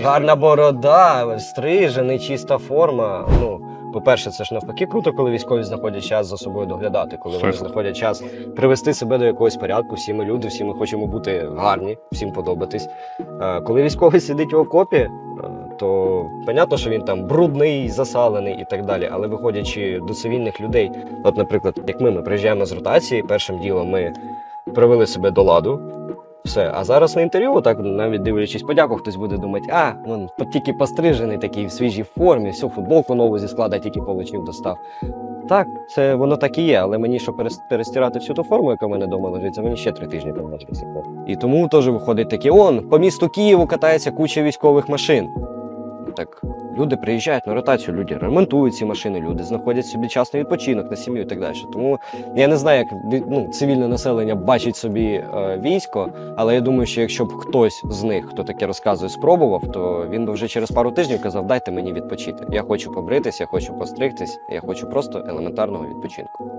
Гарна борода, стрижений, чиста форма. Ну, по-перше, це ж навпаки круто, коли військові знаходять час за собою доглядати, коли вони знаходять час привести себе до якогось порядку. Всі ми люди, всі ми хочемо бути гарні, всім подобатись. Е, Коли військовий сидить в окопі, е, то понятно, що він там брудний, засалений і так далі. Але виходячи до цивільних людей, от, наприклад, як ми, ми приїжджаємо з ротації, першим ділом ми привели себе до ладу. Все, а зараз на інтерв'ю, так навіть дивлячись подяку, хтось буде думати, а він по- тільки пострижений, такий в свіжій формі, всю футболку нову зі склада тільки получив, достав. Так, це воно так і є, але мені, щоб перестирати всю ту форму, яка в мене вдома лежить, це мені ще три тижні понадобиться. І тому теж виходить таке: он, по місту Києву катається куча військових машин. Ну, Так, люди приїжджають на ротацію, люди ремонтують ці машини, люди знаходять собі час на відпочинок, на сім'ю і так далі. Тому я не знаю, як ну, цивільне населення бачить собі е, військо, але я думаю, що якщо б хтось з них, хто таке розказує, спробував, то він би вже через пару тижнів казав, дайте мені відпочити. Я хочу побритись, я хочу постригтись, я хочу просто елементарного відпочинку.